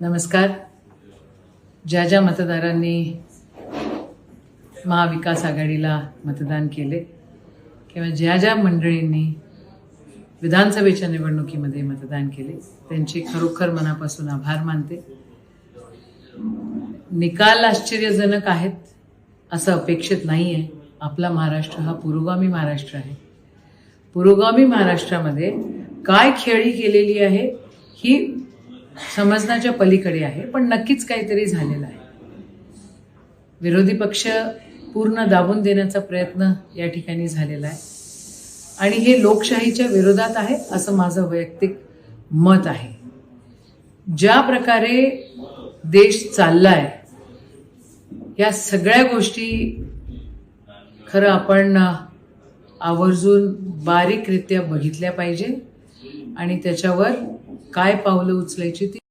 नमस्कार. ज्या ज्या मतदारांनी महाविकास आघाडीला मतदान केले किंवा ज्या ज्या मंडळींनी विधानसभेच्या निवडणुकीमध्ये मतदान केले त्यांचे खरोखर मनापासून आभार मानते. निकाल आश्चर्यजनक आहेत असं अपेक्षित नाही आहे आपला महाराष्ट्र हा पुरोगामी महाराष्ट्र आहे. पुरोगामी महाराष्ट्रामध्ये काय खेळी केलेली आहे ही समजण्याच्या पलीकडे आहे पण नक्कीच काहीतरी झालेलं आहे. विरोधी पक्ष पूर्ण दाबून देण्याचा प्रयत्न या ठिकाणी झालेला आहे. आणि हे लोकशाहीच्या विरोधात आहे असं माझं वैयक्तिक मत आहे. ज्या प्रकारे देश चाललाय या सगळ्या गोष्टी खरं आपण आवर्जून बारीकरित्या बघितल्या पाहिजे आणि त्याच्यावर काय पावलं उचलायची ती?